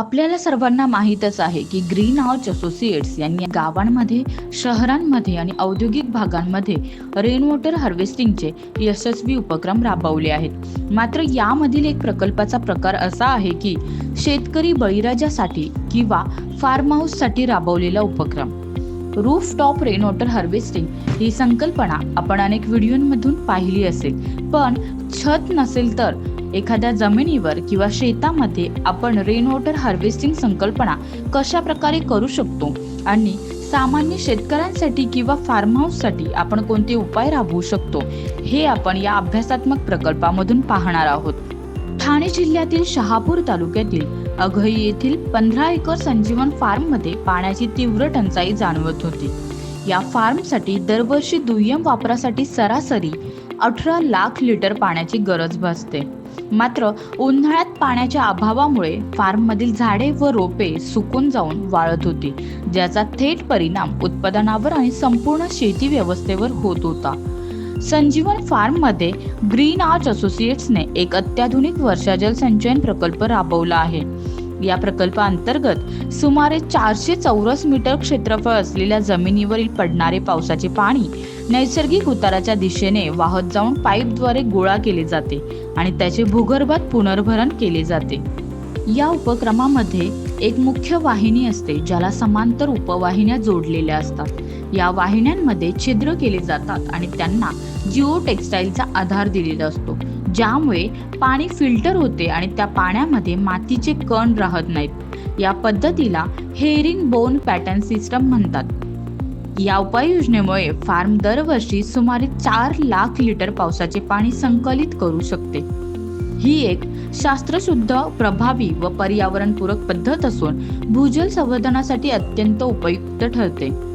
आपल्याला सर्वांना माहीतच आहे की ग्रीन हाऊस असोसिएट्स यांनी गावांमध्ये शहरांमध्ये आणि औद्योगिक भागांमध्ये रेन वॉटर हार्वेस्टिंगचे यशस्वी उपक्रम राबवले आहेत. मात्र यामधील एक प्रकल्पाचा प्रकार असा आहे की शेतकरी बळीराजासाठी किंवा फार्म हाऊससाठी राबवलेला उपक्रम. Roof top rain water harvesting ही संकल्पना आपण अनेक व्हिडिओमधून पाहिली असेल. पण छत नसेल तर एखाद्या जमिनीवर किंवा शेतामध्ये आपण रेन वॉटर हार्वेस्टिंग संकल्पना कशा प्रकारे करू शकतो? आणि सामान्य शेतकऱ्यांसाठी किंवा फार्म हाऊससाठी आपण कोणते उपाय राबवू शकतो? हे आपण या अभ्यासात्मक प्रकल्पामधून पाहणार आहोत. ठाणे जिल्ह्यातील शहापूर तालुक्यातील अघई येथील पंधरा एकर संजीवन फार्ममध्ये पाण्याची तीव्र टंचाई जाणवत होती. या फार्मसाठी दरवर्षी दुय्यम वापरासाठी सरासरी अठरा लाख लिटर पाण्याची गरज भासते. मात्र उन्हाळ्यात पाण्याच्या अभावामुळे फार्ममधील झाडे व रोपे सुकून जाऊन वाळत होती ज्याचा थेट परिणाम उत्पादनावर आणि संपूर्ण शेती व्यवस्थेवर होत होता. संजीवन फार्ममध्ये ग्रीन आर्ट असोसिएट्सने एक अत्याधुनिक वर्षाजल संचयन प्रकल्प राबवला आहे. या प्रकल्पाअंतर्गत सुमारे चारशे चौरस मीटर क्षेत्रफळ असलेल्या जमिनीवरील पडणारे पावसाचे पाणी नैसर्गिक उताराच्या दिशेने वाहत जाऊन पाईपद्वारे गोळा केले जाते आणि त्याचे भूगर्भात पुनर्भरण केले जाते. या उपक्रमामध्ये एक मुख्य वाहिनी असते ज्याला समांतर उपवाहिन्या जोडलेल्या असतात. या वाहिन्यांमध्ये छिद्र केले जातात आणि त्यांना जिओ टेक्स्टाईलचा आधार दिलेला असतो. ज्यामुळे पाणी फिल्टर होते आणि त्या पाण्यामध्ये मातीचे कण राहत नाहीत. या पद्धतीला हेरिंग बोन पॅटर्न सिस्टम म्हणतात. या उपाययोजनेमुळे फार्म दरवर्षी सुमारे चार लाख लिटर पावसाचे पाणी संकलित करू शकते. ही एक शास्त्रशुद्ध प्रभावी व पर्यावरणपूरक पद्धत असून भूजल संवर्धनासाठी अत्यंत उपयुक्त ठरते.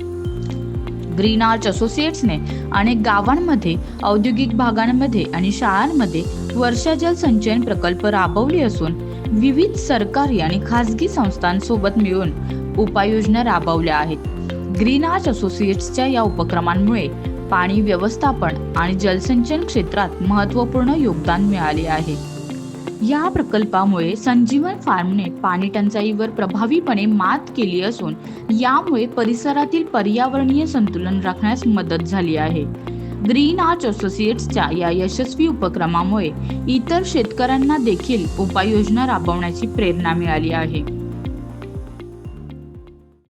ग्रीन आर्च असोसिएट्सने अनेक गावांमध्ये औद्योगिक भागांमध्ये आणि शाळांमध्ये वर्षा संचयन प्रकल्प राबवले असून विविध सरकारी आणि खासगी संस्थांसोबत मिळून उपाययोजना राबवल्या आहेत. ग्रीन आर्च असोसिएट्सच्या या उपक्रमांमुळे पाणी व्यवस्थापन आणि जलसंचयन क्षेत्रात महत्त्वपूर्ण योगदान मिळाले आहे. या प्रकल्पामुळे संजीवन फार्मने पाणी टंचाईवर प्रभावीपणे मात केली असून यामुळे परिसरातील पर्यावरणीय संतुलन राखण्यास मदत झाली आहे. ग्रीन आर्च असोसिएट्सच्या या यशस्वी उपक्रमामुळे इतर शेतकऱ्यांना देखील उपाययोजना राबवण्याची प्रेरणा मिळाली आहे.